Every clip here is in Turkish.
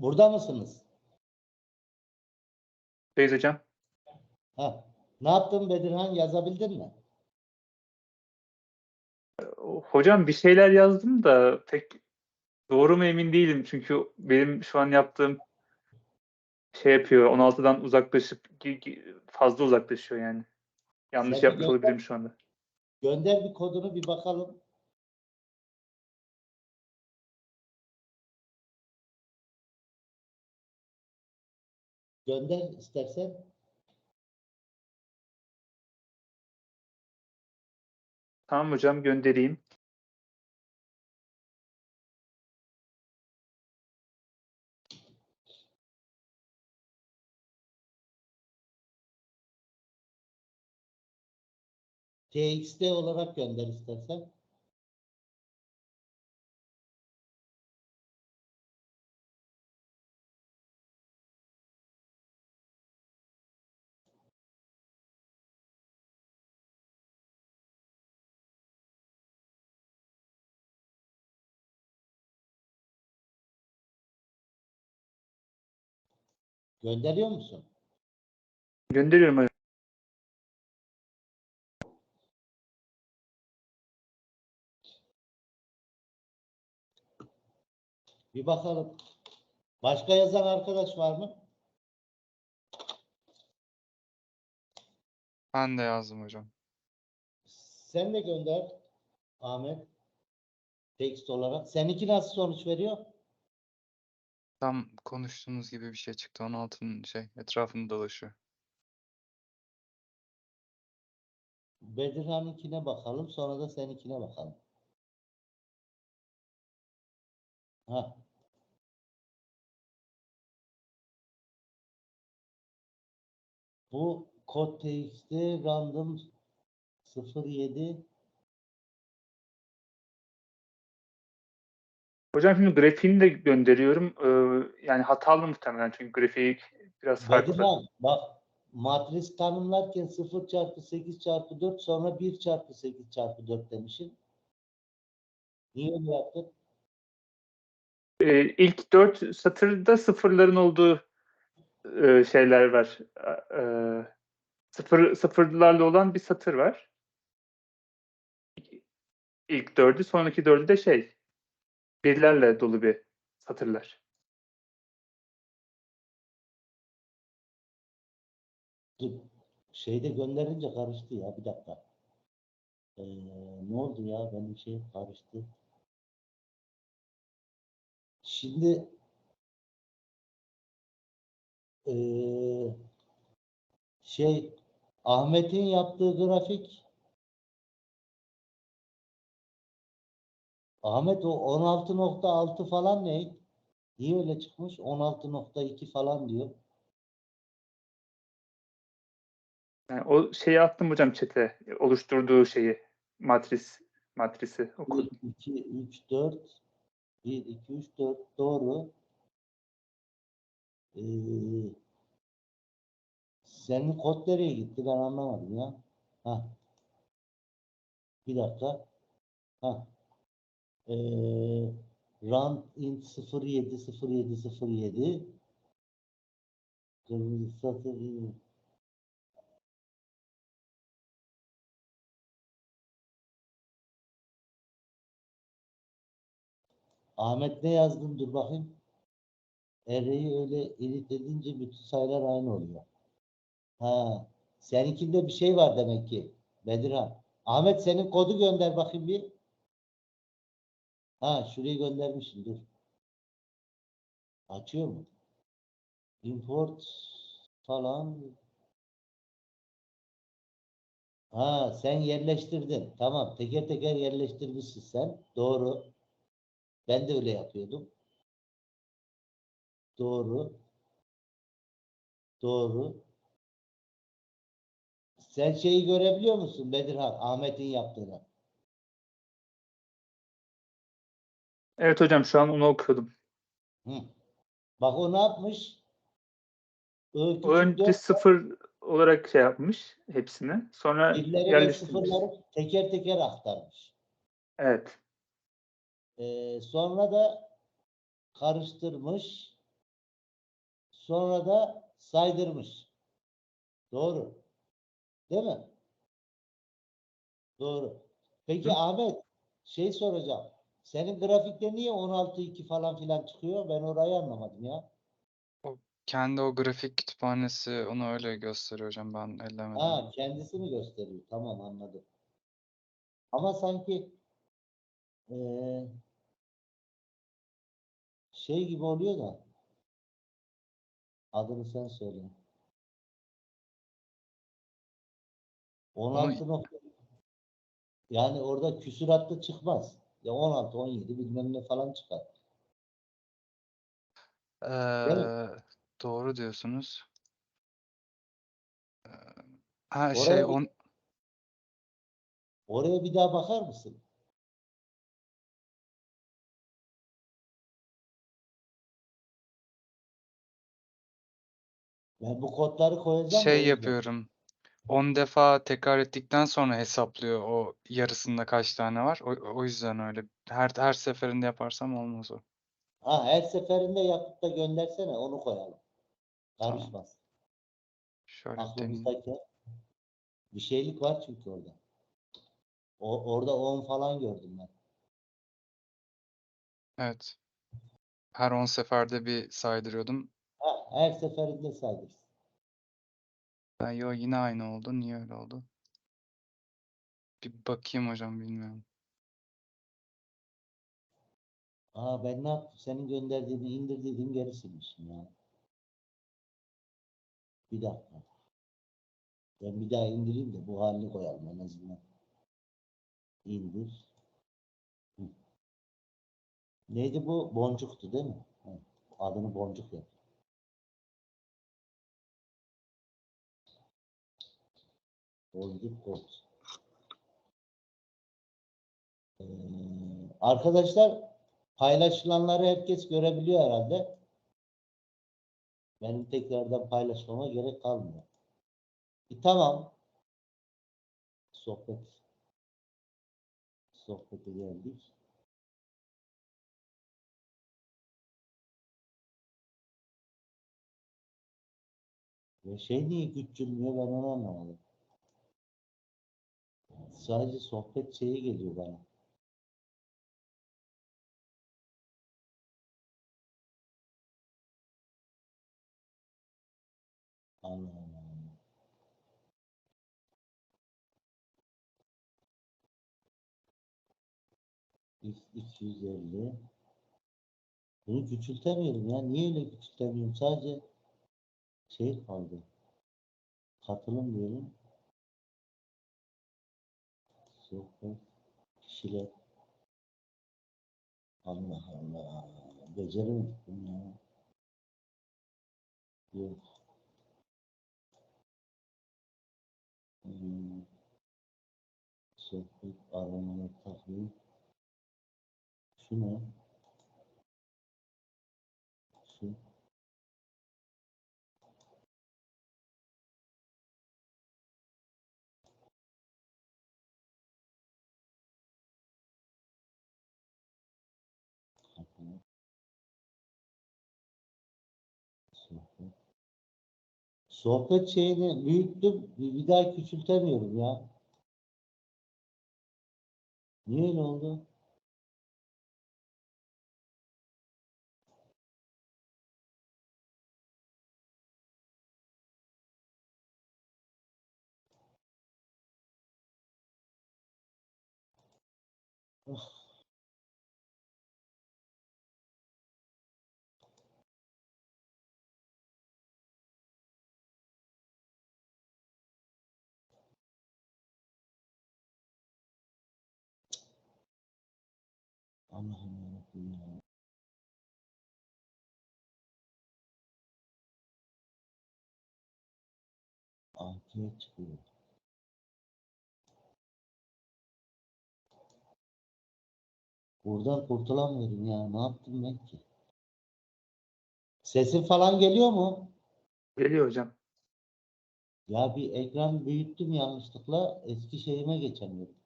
Burada mısınız? Beyz hocam. Ha. Ne yaptın Bedirhan? Yazabildin mi? Hocam bir şeyler yazdım da pek doğru mu emin değilim. Çünkü benim şu an yaptığım şey yapıyor. 16'dan uzaklaşıp fazla uzaklaşıyor yani. Yanlış Sen yapmış gönder. olabilirim şu anda. Gönder bir kodunu bir bakalım. Gönder istersen. Tamam hocam göndereyim. TXT olarak gönder istersen. Gönderiyor musun? Gönderiyorum hocam. Bir bakalım. Başka yazan arkadaş var mı? Ben de yazdım hocam. Sen de gönder Ahmet. Text olarak. Seninki nasıl sonuç veriyor? Tam konuştuğumuz gibi bir şey çıktı. 16'nın şey etrafında dolaşıyor. Bedirhan'ınkine bakalım. Sonra da seninkine bakalım. Ha. Bu kod txt random 07 Hocam şimdi grafiğini de gönderiyorum. Ee, yani hatalı muhtemelen çünkü grafiği biraz farklı. Bedirhan bak matris tanımlarken 0 çarpı 8 çarpı 4 sonra 1 çarpı 8 çarpı 4 demişsin. Niye öyle yaptın? Ee, ilk dört satırda sıfırların olduğu e, şeyler var. Ee, sıfır, sıfırlarla olan bir satır var. İlk dördü, sonraki dördü de şey, birlerle dolu bir satırlar. Şeyde gönderince karıştı ya bir dakika. Ee, ne oldu ya benim şey karıştı. Şimdi ee, şey Ahmet'in yaptığı grafik Ahmet o 16.6 falan ne? Niye öyle çıkmış? 16.2 falan diyor. Yani o şeyi attım hocam çete, oluşturduğu şeyi, matris, matrisi. O 1, kodu. 2, 3, 4 1, 2, 3, 4 doğru. Ee, senin kod nereye gitti ben anlamadım ya. Ha. Bir dakika. Ha. Ee, run int 07 07 07 Kırmızı satır Ahmet ne yazdın dur bakayım. Array'i öyle edit edince bütün sayılar aynı oluyor. Ha, seninkinde bir şey var demek ki. Bedirhan. Ahmet senin kodu gönder bakayım bir. Ha, şurayı göndermişsin dur. Açıyor mu? Import falan. Ha, sen yerleştirdin. Tamam, teker teker yerleştirmişsin sen. Doğru. Ben de öyle yapıyordum. Doğru. Doğru. Sen şeyi görebiliyor musun Bedirhan? Ahmet'in yaptığını. Evet hocam şu an onu okuyordum. Hı. Bak o ne yapmış? O önce dört, sıfır olarak şey yapmış hepsini. Sonra birleri ve sıfırları teker teker aktarmış. Evet. Ee, sonra da karıştırmış. sonra da saydırmış. Doğru. Değil mi? Doğru. Peki Ahmet şey soracağım. Senin grafikte niye 16-2 falan filan çıkıyor? Ben orayı anlamadım ya. Kendi o grafik kütüphanesi onu öyle gösteriyor hocam ben ellemedim. Ha kendisi mi gösteriyor? Tamam anladım. Ama sanki eee, şey gibi oluyor da adını sen söyle. 16 nokta yani orada küsuratlı çıkmaz. Ya 16, 17 bilmem ne falan çıkar. Ee, doğru diyorsunuz. Ee, ha Oraya şey on Oraya bir daha bakar mısın? Ben bu kodları koyacağım. şey yapıyorum. 10 defa tekrar ettikten sonra hesaplıyor o yarısında kaç tane var. O, o yüzden öyle. Her her seferinde yaparsam olmaz o. Ha her seferinde yapıp da göndersene onu koyalım. Karışmaz. Şöyle. Aklımızdaki bir şeylik var çünkü orada. O, orada 10 falan gördüm ben. Evet. Her 10 seferde bir saydırıyordum. Ha, her seferinde saydırsın. Ben yo yine aynı oldu. Niye öyle oldu? Bir bakayım hocam bilmiyorum. Aa ben ne yaptım? Senin gönderdiğini indirdiydim geri silmişim ya. Bir dakika. Ben bir daha indireyim de bu halini koyalım en azından. İndir. Hı. Neydi bu? Boncuktu değil mi? Hı. Adını boncuk yap. Boncuk kod. Ee, arkadaşlar paylaşılanları herkes görebiliyor herhalde. Benim tekrardan paylaşmama gerek kalmıyor. E, tamam. Sohbet. Sohbete geldik. Ve şey niye küçülmüyor ben onu anlamadım. Sadece sohbet şeyi geliyor bana. Allah. X 250 Bunu küçültemiyorum ya. Niye öyle küçültemiyorum? Sadece şey kaldı. Katılım diyelim. Sohbet. Kişiler. Allah Allah. Beceremedik bunu ya. Yok. Hmm. Sohbet, aramalar, takvim. Şu ne? Sohbet şeyini büyüttüm. Bir daha küçültemiyorum ya. Niye öyle oldu? Allah'ım yarabbim ya. Altıya çıkıyor. Buradan kurtulamıyorum ya. Ne yaptım ben ki? Sesin falan geliyor mu? Geliyor hocam. Ya bir ekran büyüttüm yanlışlıkla. Eski şeyime geçemiyorum.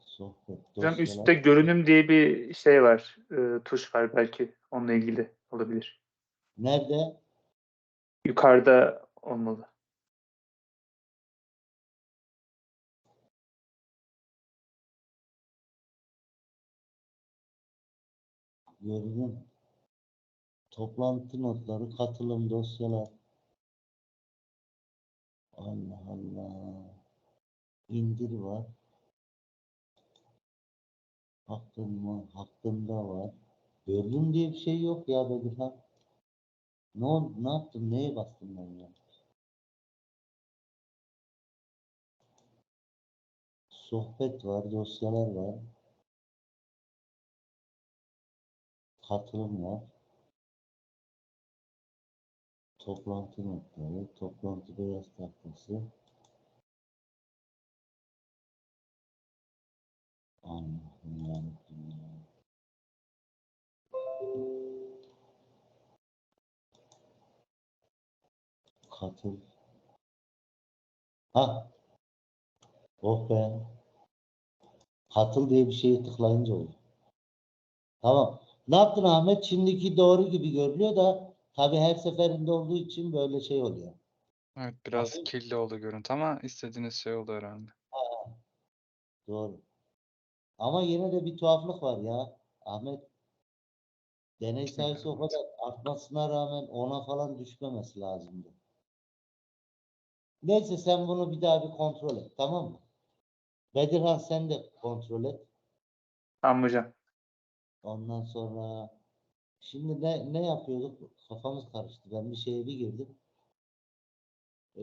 Sohbet. Hocam dosyalar. üstte görünüm diye bir şey var. e, tuş var belki. Onunla ilgili olabilir. Nerede? Yukarıda olmalı. Görünüm. Toplantı notları, katılım dosyalar. Allah Allah. İndir var. Hakkında, hakkında var. Görünüm diye bir şey yok ya Bedirhan. Ne, ol- ne yaptın? Neye bastın ben ya? Sohbet var, dosyalar var. Katılım var. Toplantı notları, toplantı beyaz tahtası. Allah'ım yarabbim ya. Katıl. Ha. Oh be. Katıl diye bir şeye tıklayınca oldu. Tamam. Ne yaptın Ahmet? Şimdiki doğru gibi görünüyor da tabii her seferinde olduğu için böyle şey oluyor. Evet biraz Bakayım. kirli oldu görüntü ama istediğiniz şey oldu herhalde. Doğru. Ama yine de bir tuhaflık var ya. Ahmet deney sayısı o kadar artmasına rağmen ona falan düşmemesi lazımdı. Neyse sen bunu bir daha bir kontrol et tamam mı? Bedirhan sen de kontrol et. Tamam hocam. Ondan sonra şimdi ne ne yapıyorduk? Kafamız karıştı. Ben bir şeye bir girdim. Ee,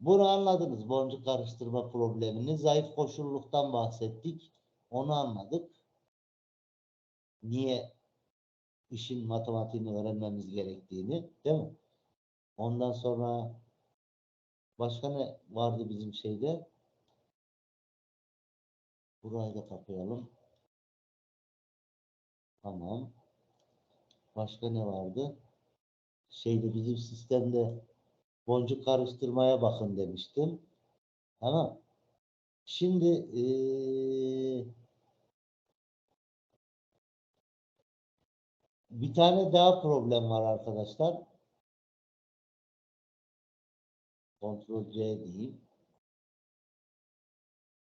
bunu anladınız. Boncuk karıştırma problemini. Zayıf koşulluktan bahsettik. Onu anladık. Niye işin matematiğini öğrenmemiz gerektiğini, değil mi? Ondan sonra başka ne vardı bizim şeyde? Burayı da kapayalım. Tamam. Başka ne vardı? Şeyde bizim sistemde boncuk karıştırmaya bakın demiştim. Tamam. Şimdi eee, bir tane daha problem var arkadaşlar. Kontrol C diyeyim.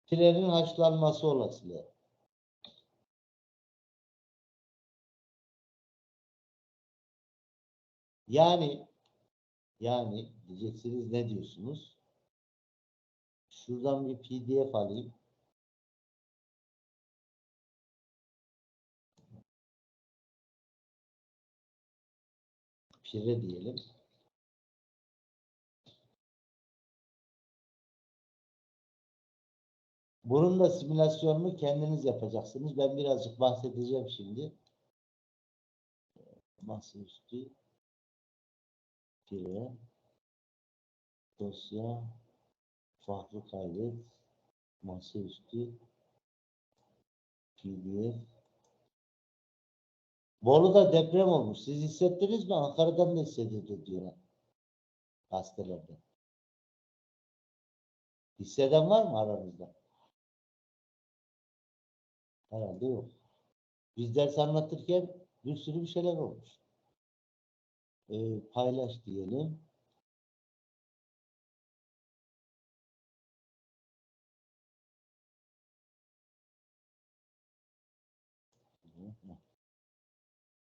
Trenin haşlanması olasılığı. Yani yani diyeceksiniz ne diyorsunuz? Şuradan bir PDF alayım. Pire diyelim. Bunun da simülasyonunu kendiniz yapacaksınız. Ben birazcık bahsedeceğim şimdi. Masaüstü pire dosya farklı kaydet masaüstü pdf Bolu'da deprem olmuş. Siz hissettiniz mi? Ankara'dan da hissedildi diyorlar. Gazetelerde. Hisseden var mı aranızda? Herhalde yok. Biz ders anlatırken bir sürü bir şeyler olmuş. Ee, paylaş diyelim.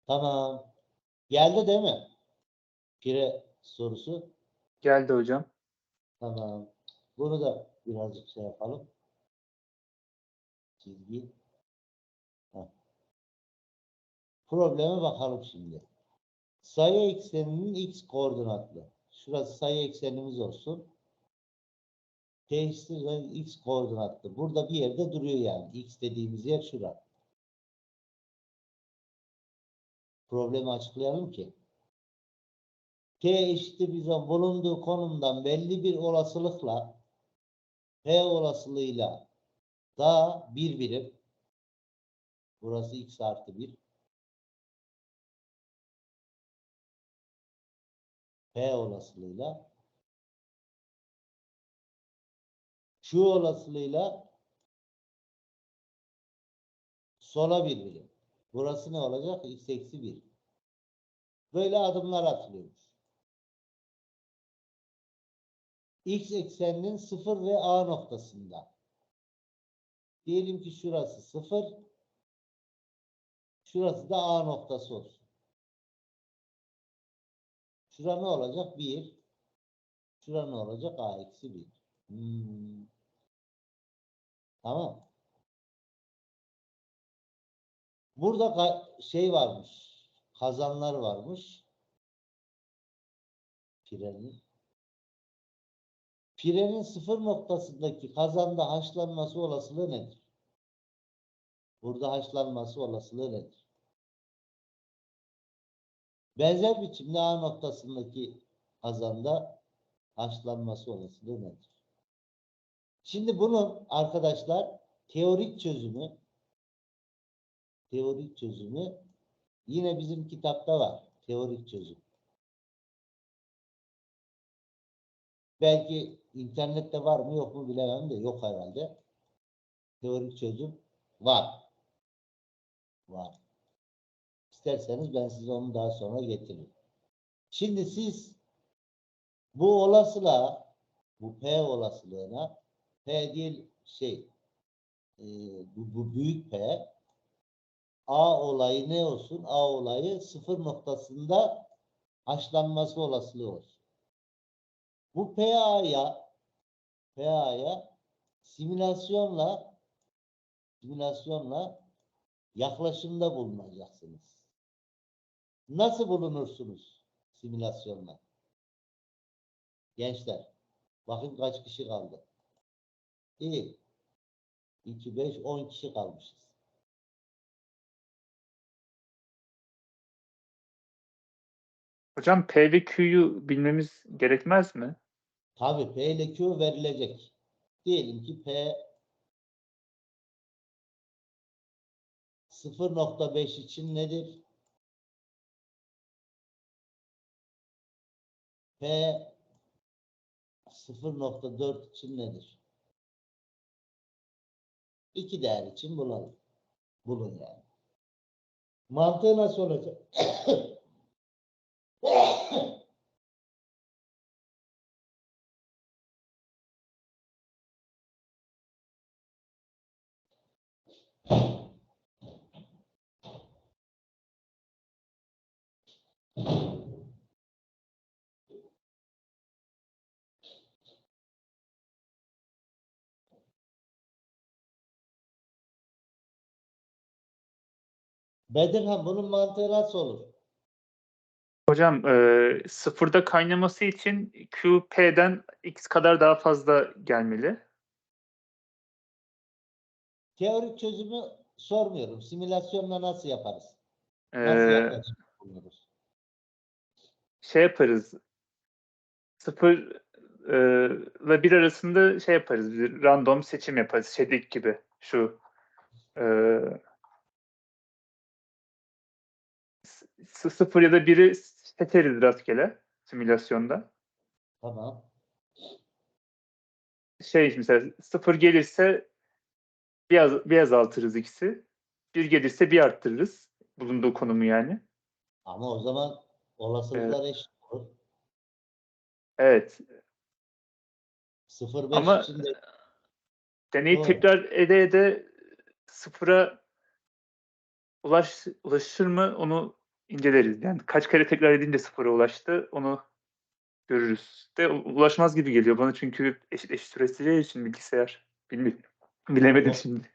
Tamam. Geldi değil mi? Pire sorusu. Geldi hocam. Tamam. Bunu da birazcık şey yapalım. Çizgi. Heh. Probleme bakalım şimdi. Sayı ekseninin x koordinatlı. Şurası sayı eksenimiz olsun. Teğetler x koordinatlı. Burada bir yerde duruyor yani. X dediğimiz yer şura. Problemi açıklayalım ki. T eşittir bizon bulunduğu konumdan belli bir olasılıkla P olasılığıyla daha bir birim burası x artı 1 P olasılığıyla şu olasılığıyla Sola bir birim. Burası ne olacak? X eksi 1. Böyle adımlar atılıyormuş. X ekseninin 0 ve A noktasında. Diyelim ki şurası 0. Şurası da A noktası olsun. Şura ne olacak? 1. Şura ne olacak? A eksi 1. Hmm. Tamam. Burada şey varmış. Kazanlar varmış. Pirenin. Pirenin sıfır noktasındaki kazanda haşlanması olasılığı nedir? Burada haşlanması olasılığı nedir? Benzer biçimde A noktasındaki kazanda haşlanması olasılığı nedir? Şimdi bunun arkadaşlar teorik çözümü teorik çözümü yine bizim kitapta var. Teorik çözüm. Belki internette var mı yok mu bilemem de yok herhalde. Teorik çözüm var. Var. İsterseniz ben size onu daha sonra getiririm. Şimdi siz bu olasılığa, bu P olasılığına P değil şey e, bu, bu büyük P A olayı ne olsun? A olayı sıfır noktasında haşlanması olasılığı olsun. Bu PA'ya PA'ya simülasyonla simülasyonla yaklaşımda bulunacaksınız. Nasıl bulunursunuz simülasyonla? Gençler, bakın kaç kişi kaldı. İyi. 2, 5, 10 kişi kalmışız. Hocam P ve Q'yu bilmemiz gerekmez mi? Tabii P ile Q verilecek. Diyelim ki P 0.5 için nedir? P 0.4 için nedir? İki değer için bulalım. Bulun yani. Mantığı nasıl olacak? Bedirhan bunun mantığı nasıl olur? Hocam e, sıfırda kaynaması için Q P'den X kadar daha fazla gelmeli. Teorik çözümü sormuyorum. Simülasyonla nasıl yaparız? E, Nasıl yaklaşım bulunuruz? şey yaparız. Sıfır e, ve bir arasında şey yaparız. Bir random seçim yaparız. Şeydeki gibi. Şu e, sıfır ya da biri seçeriz rastgele simülasyonda. Tamam. Şey mesela sıfır gelirse bir, az, bir azaltırız ikisi. Bir gelirse bir arttırırız. Bulunduğu konumu yani. Ama o zaman olasılıklar eşit olur. Evet. 0.5 Ama- için de Deneyi Doğru. tekrar ede ede sıfıra ulaş, ulaşır mı onu inceleriz. Yani kaç kere tekrar edince sıfıra ulaştı onu görürüz. De ulaşmaz gibi geliyor bana çünkü eşit eşit süresileceği için bilgisayar. Bilmiyorum. Bilemedim Yok. şimdi.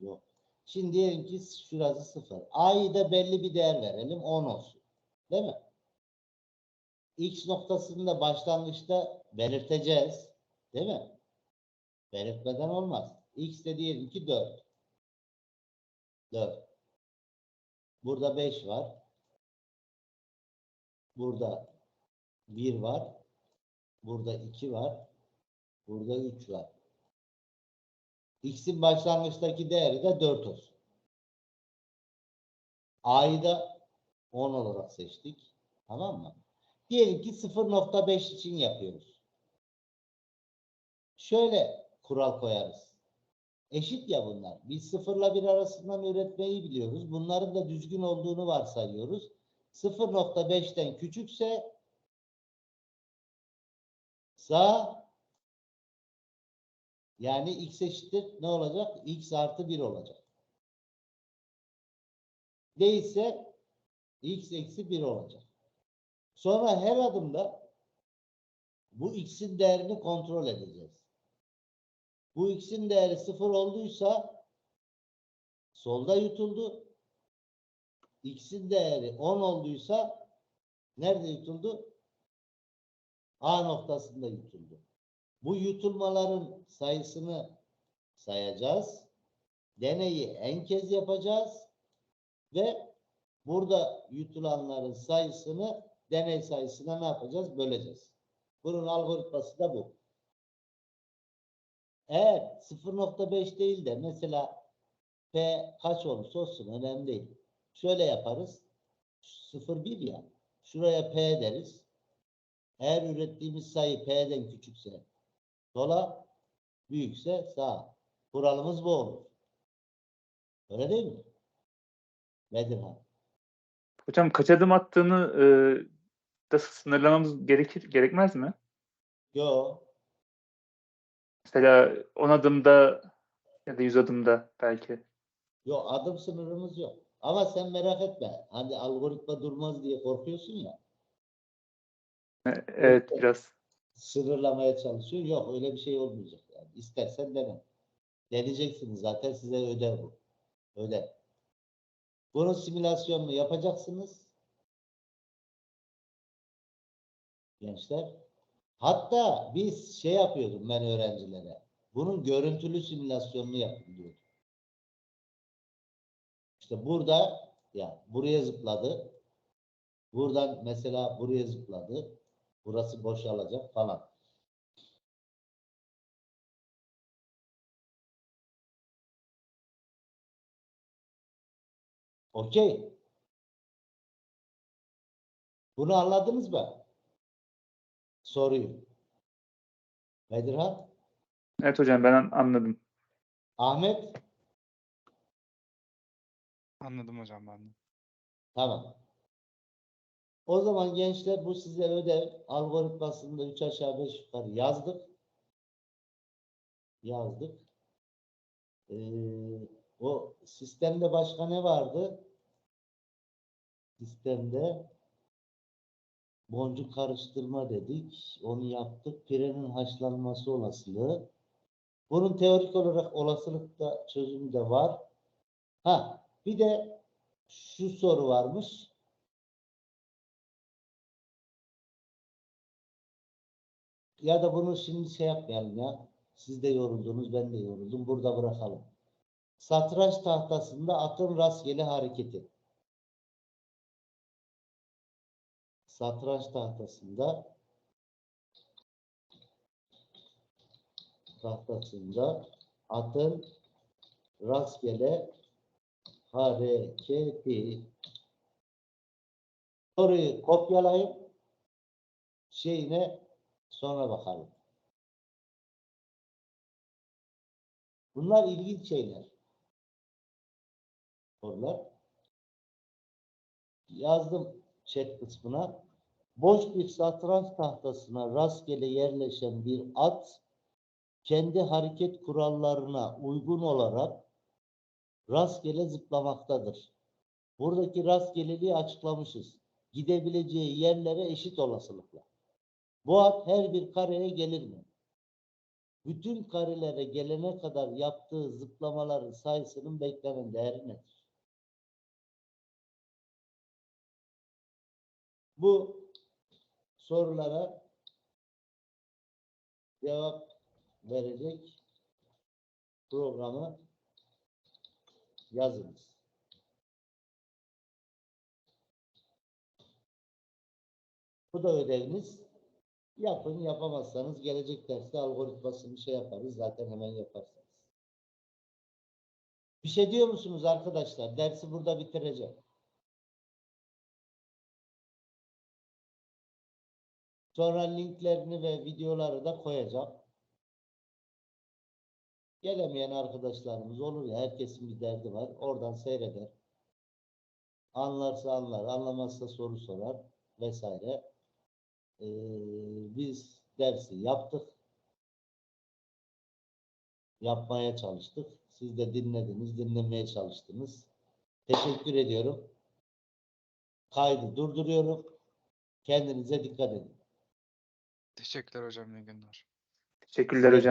yok. Şimdi diyelim ki şurası 0. A'yı da belli bir değer verelim. 10 olsun. Değil mi? X noktasını da başlangıçta belirteceğiz. Değil mi? Belirtmeden olmaz. X de diyelim ki 4. 4. Burada 5 var. Burada 1 var. Burada 2 var. Burada 3 var. X'in başlangıçtaki değeri de 4 olsun. A'yı da 10 olarak seçtik. Tamam mı? Diyelim ki 0.5 için yapıyoruz. Şöyle kural koyarız. Eşit ya bunlar. Biz sıfırla bir arasından üretmeyi biliyoruz. Bunların da düzgün olduğunu varsayıyoruz. 0.5'ten küçükse sağ yani x eşittir ne olacak? x artı 1 olacak. Değilse x eksi 1 olacak. Sonra her adımda bu x'in değerini kontrol edeceğiz. Bu x'in değeri 0 olduysa solda yutuldu. X'in değeri 10 olduysa nerede yutuldu? A noktasında yutuldu. Bu yutulmaların sayısını sayacağız. Deneyi en kez yapacağız ve burada yutulanların sayısını deney sayısına ne yapacağız? Böleceğiz. Bunun algoritması da bu. Eğer 0.5 değil de mesela P kaç olursa olsun önemli değil. Şöyle yaparız. 0.1 ya. Şuraya P deriz. Eğer ürettiğimiz sayı P'den küçükse sola, büyükse sağa. Kuralımız bu olur. Öyle değil mi? Bedirhan. Hocam kaç adım attığını e, da sınırlamamız gerekir gerekmez mi? Yo. Mesela 10 adımda ya da 100 adımda belki. Yo adım sınırımız yok. Ama sen merak etme. Hani algoritma durmaz diye korkuyorsun ya. E, Evet biraz. Sınırlamaya çalışıyor. Yok öyle bir şey olmayacak. Yani. İstersen dene. Deneyeceksiniz zaten size ödev bu. Ödev. Bunun simülasyonunu yapacaksınız. Gençler. Hatta biz şey yapıyordum ben öğrencilere. Bunun görüntülü simülasyonunu yapın diyordum. İşte burada ya buraya zıpladı. Buradan mesela buraya zıpladı. Burası boşalacak falan. Okey. Bunu anladınız mı? Soruyu. Bedirhan, Evet hocam ben an- anladım. Ahmet, Anladım hocam ben de. tamam. O zaman gençler bu size ödev algoritmasında 3 aşağı 5 yukarı yazdık. Yazdık. Ee, o sistemde başka ne vardı? Sistemde boncuk karıştırma dedik. Onu yaptık. Pirenin haşlanması olasılığı. Bunun teorik olarak olasılıkta çözümü de var. Ha, bir de şu soru varmış. Ya da bunu şimdi şey yapmayalım ya. Siz de yoruldunuz, ben de yoruldum. Burada bırakalım. Satranç tahtasında atın rastgele hareketi. Satranç tahtasında tahtasında atın rastgele hareketi. Soruyu kopyalayıp şeyine sonra bakalım. Bunlar ilginç şeyler. Sorular. Yazdım chat kısmına. Boş bir satranç tahtasına rastgele yerleşen bir at kendi hareket kurallarına uygun olarak rastgele zıplamaktadır. Buradaki rastgeleliği açıklamışız. Gidebileceği yerlere eşit olasılıkla. Bu at her bir kareye gelir mi? Bütün karelere gelene kadar yaptığı zıplamaların sayısının beklenen değeri nedir? Bu sorulara cevap verecek programı yazınız. Bu da ödeviniz. Yapın, yapamazsanız gelecek derste algoritmasını şey yaparız. Zaten hemen yaparsınız. Bir şey diyor musunuz arkadaşlar? Dersi burada bitireceğim. Sonra linklerini ve videoları da koyacağım. Gelemeyen arkadaşlarımız olur ya herkesin bir derdi var. Oradan seyreder. Anlarsa anlar, anlamazsa soru sorar vesaire. Ee, biz dersi yaptık. Yapmaya çalıştık. Siz de dinlediniz, dinlemeye çalıştınız. Teşekkür ediyorum. Kaydı durduruyorum. Kendinize dikkat edin. Teşekkürler hocam. İyi günler. Teşekkürler hocam.